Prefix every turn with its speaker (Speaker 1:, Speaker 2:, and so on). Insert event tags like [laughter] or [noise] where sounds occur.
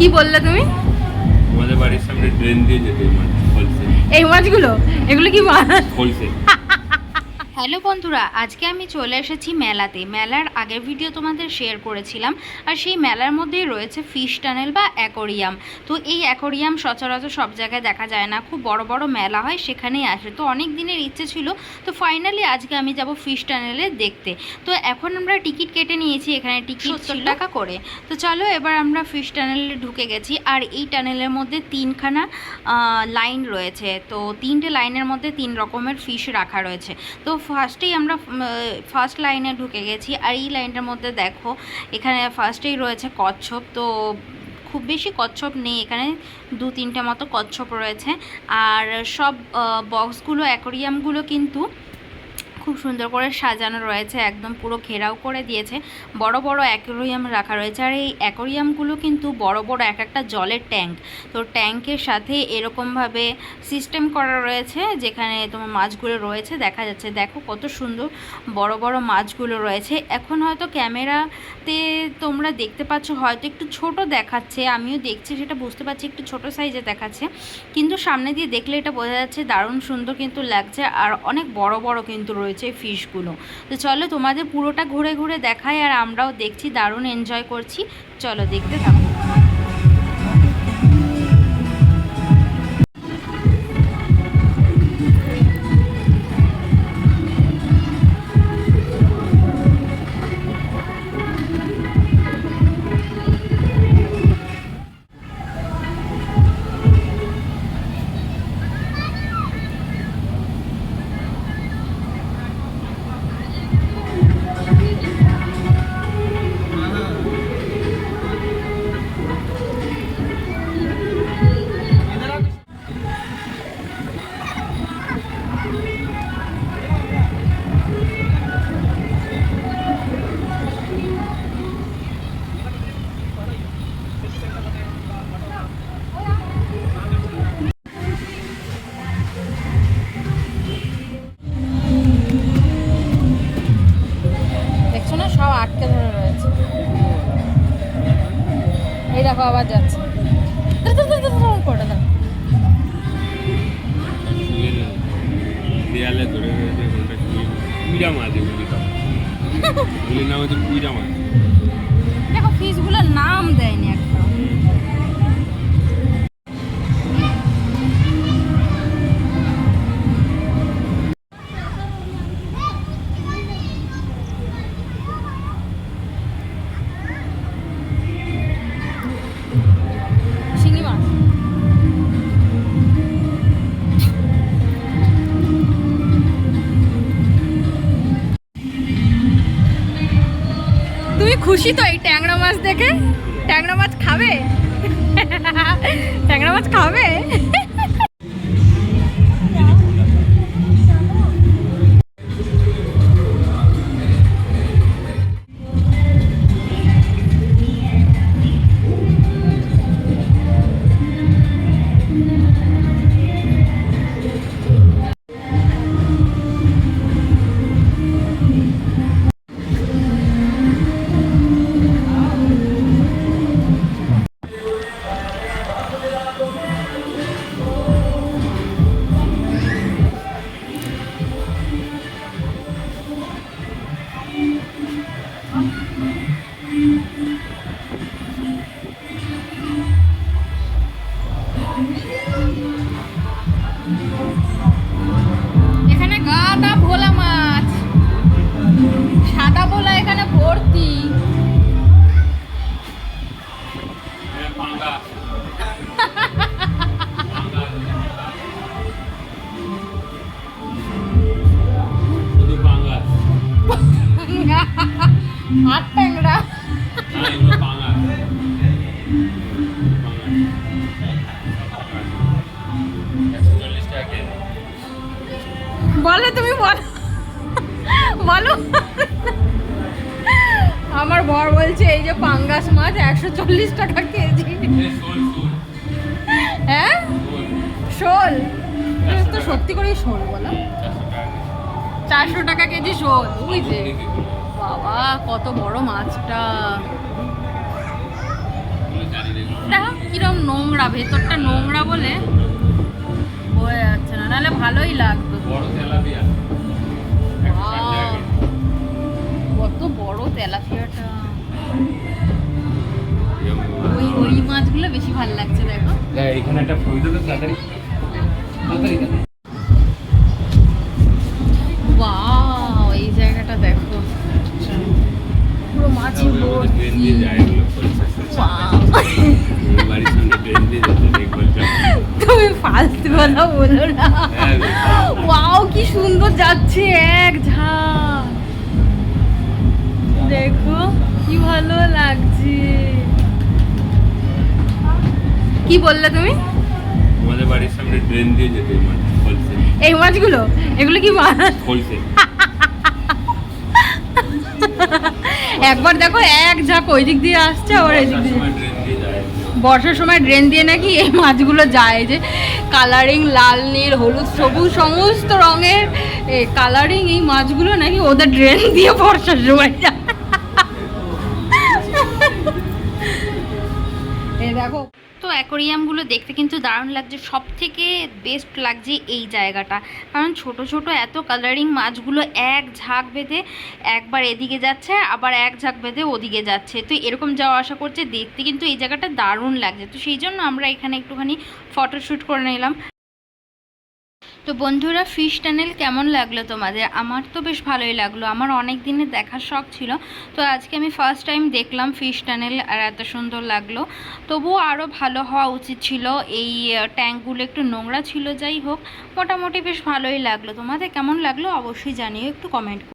Speaker 1: কি বললে তুমি?
Speaker 2: আমাদের বাড়ির সামনে ড্রেন দিয়ে যেতে এই মাছ বলছে
Speaker 1: এই মাছগুলো? এগুলো কি মাছ?
Speaker 2: হোলসেল
Speaker 3: হ্যালো বন্ধুরা আজকে আমি চলে এসেছি মেলাতে। মেলার আগের ভিডিও তোমাদের শেয়ার করেছিলাম আর সেই মেলার মধ্যেই রয়েছে ফিশ টানেল বা অ্যাকোরিয়াম তো এই অ্যাকোরিয়াম সচরাচর সব জায়গায় দেখা যায় না খুব বড় বড় মেলা হয় সেখানেই আসে। তো অনেক দিনের ইচ্ছে ছিল তো ফাইনালি আজকে আমি যাব ফিশ টানেলে দেখতে। তো এখন আমরা টিকিট কেটে নিয়েছি এখানে টিকিট সত্তর টাকা করে। তো চলো এবার আমরা ফিশ টানেলে ঢুকে গেছি আর এই টানেলের মধ্যে তিনখানা লাইন রয়েছে। তো তিনটে লাইনের মধ্যে তিন রকমের ফিশ রাখা রয়েছে। তো ফার্স্টেই আমরা ফার্স্ট লাইনে ঢুকে গেছি। আর এই লাইনটার মধ্যে দেখো, এখানে ফার্স্টেই রয়েছে কচ্ছপ। তো খুব বেশি কচ্ছপ নেই এখানে, দু তিনটে মতো কচ্ছপ রয়েছে। আর সব বক্সগুলো অ্যাকোরিয়ামগুলো কিন্তু খুব সুন্দর করে সাজানো রয়েছে, একদম পুরো ঘেরাও করে দিয়েছে। বড় বড় অ্যাকোরিয়াম রাখা রয়েছে আর এই অ্যাকোরিয়ামগুলো কিন্তু বড় বড় এক একটা জলের ট্যাঙ্ক। তো ট্যাঙ্কের সাথে এরকমভাবে সিস্টেম করা রয়েছে যেখানে তোমার মাছগুলো রয়েছে, দেখা যাচ্ছে। দেখো কত সুন্দর বড় বড় মাছগুলো রয়েছে। এখন হয়তো ক্যামেরাতে তোমরা দেখতে পাচ্ছ, হয়তো একটু ছোট দেখাচ্ছে, আমিও দেখছি সেটা বুঝতে পারছি, একটু ছোট সাইজে দেখাচ্ছে। কিন্তু সামনে দিয়ে দেখলে এটা বোঝা যাচ্ছে দারুণ সুন্দর কিন্তু লাগছে আর অনেক বড় বড় কিন্তু রয়েছে এই ফিশগুলো। তো চলো তোমাদের পুরোটা ঘুরে ঘুরে দেখায় আর আমরাও দেখছি, দারুণ এনজয় করছি। চলো দেখতে থাকো।
Speaker 1: দেখো আবার যাচ্ছে ধর, ধর, ধর, ধর, ধর, করে দাও
Speaker 2: দেয়ালে ধরে রয়েছে ওটা শুয়ে কুইরা মাছ এগুলি এগুলির নাম হচ্ছে কুইরা মাছ
Speaker 1: দেখো ফিশগুলোর নাম দেয়নি একটা খুশি তো এই ট্যাংরা মাছ দেখে? ট্যাংরা মাছ খাবে? [laughs] ট্যাংরা মাছ খাবে? [laughs] আর ট্যাংরা বলো তুমি বলো বলো আমার বর বলছে, এই যে পাঙ্গাস মাছ, একশো চল্লিশ টাকা কেজি। হ্যাঁ?
Speaker 2: শোল।
Speaker 1: তো সত্যি করেই শোল, বলো।
Speaker 2: চারশো টাকা কেজি
Speaker 1: শোল ওই যে। বাবা কত বড় মাছটা। দেখো নোংরা ভেতরটা নোংরা বলে বোঝা যাচ্ছে না নাহলে ভালোই লাগতো। কত বড় তেলাপিয়াটা। ওই ওই মাছগুলো বেশি ভালো লাগছে দেখো।
Speaker 2: এখানে একটা ফুল দেবে তাড়াতাড়ি। তাড়াতাড়ি
Speaker 1: এই
Speaker 2: কলসা।
Speaker 1: তুমি ফালতু কথা বলো না।
Speaker 2: হ্যাঁ রে।
Speaker 1: ওয়াও কি সুন্দর যাচ্ছে এক ঝাঁক। দেখো কি ভালো লাগছে। কি বললে তুমি?
Speaker 2: আমাদের বাড়ির সামনে ট্রেন দিয়ে যেতে এই
Speaker 1: মাছগুলো এগুলো কি মাছ [laughs] একবার দেখো এক ঝাঁক ওই দিক দিয়ে আসছে আবার এই
Speaker 2: দিক
Speaker 1: দিয়ে বর্ষার সময় ড্রেন দিয়ে নাকি এই মাছগুলো যায় যে কালারিং লাল নীল হলুদ সবুজ সমস্ত রঙের কালারিং এই মাছগুলো নাকি ওদের ড্রেন দিয়ে বর্ষার সময় যায়। দেখো।
Speaker 3: তো অ্যাকোরিয়ামগুলো দেখতে কিন্তু দারুণ লাগছে। সব থেকে বেস্ট লাগছে এই জায়গাটা। কারণ ছোট ছোট এত কালারিং মাছগুলো এক ঝাঁক বেঁধে একবার এদিকে যাচ্ছে, আবার এক ঝাঁক বেঁধে ওদিকে যাচ্ছে। তো এরকম যাওয়া আসা করছে, দেখতে কিন্তু এই জায়গাটা দারুণ লাগছে। তো সেই জন্য আমরা এখানে একটুখানি ফটোশ্যুট করে নিলাম। তো বন্ধুরা ফিশ টানেল কেমন লাগল তোমাদের? আমার তো বেশ ভালোই লাগল। আমার অনেক দিনে দেখার শখ ছিল। তো আজকে আমি ফার্স্ট টাইম দেখলাম ফিশ টানেল আর এত সুন্দর লাগল। তবুও আরও ভালো হওয়া উচিত ছিল। এই ট্যাঙ্কগুলো একটু নোংরা ছিল, যাই হোক। মোটামুটি বেশ ভালোই লাগল। তোমাদের কেমন লাগল অবশ্যই জানিও, একটু কমেন্ট